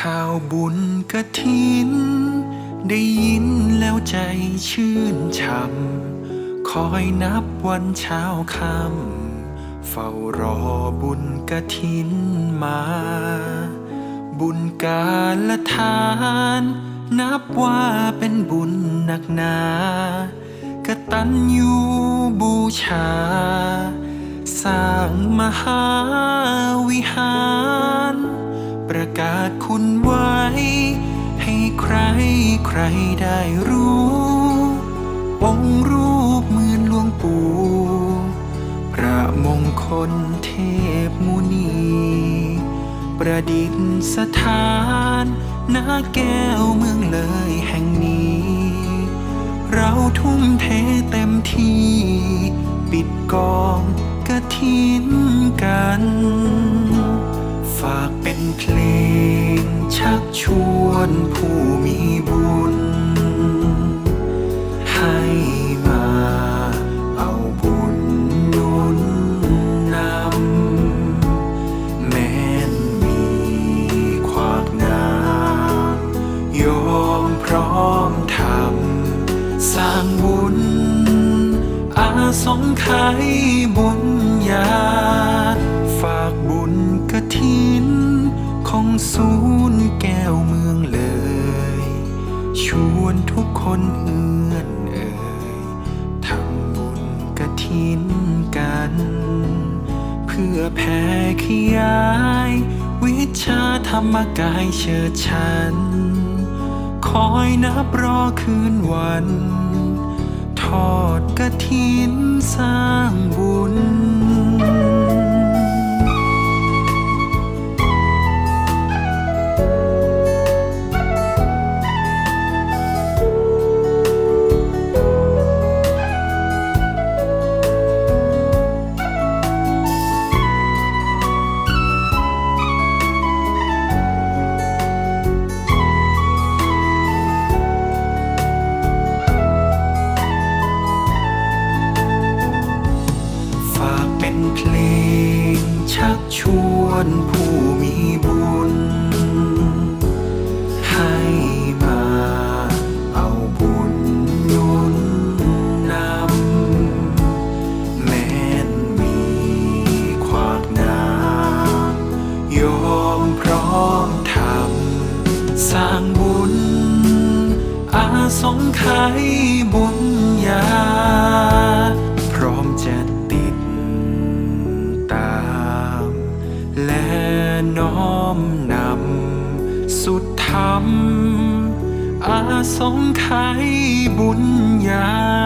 ข่าวบุญกระถิน ได้ยินแล้วใจชื่นช่ำคอยนับวันเช้าค่ำเฝ้ารอบุญกระถินมา บุญกาละทาน นับว่าเป็นบุญหนักหนากตัญญูบูชา สร้างมหาวิหาร ประกาศคุณไว้ ให้ใครใครได้รู้ องค์รูปเหมือนหลวงปู่พระมงคลเทพมุนี ประดิษฐานณแก้วเมืองเลยแห่งนี้ เราทุ่มเทเต็มที่ ปิดกองกระถิ เป็นเพลง ชักชวนผู้มีบุญ ให้มาเอาบุญนุนนำแม้นมีขวากน้ำยอมพร้อมทำสร้างบุญอาสงไขยบุญ วนทุกคนเอื้อนเอ่ยทำบุญกระถินกัน เพื่อแผ่ขยาย วิชาธรรมกายเชิดชัน คอยนับรอคืนวัน ทอดกระถินสร้างบุญ ชักชวนผู้มีบุญ ให้มาเอาบุญนุนนำแม้นมีขวากน้ำยอมพร้อมทำสร้างบุญ อาสงไขบุญญา นำ สุดธรรม อาสงไขยบุญญา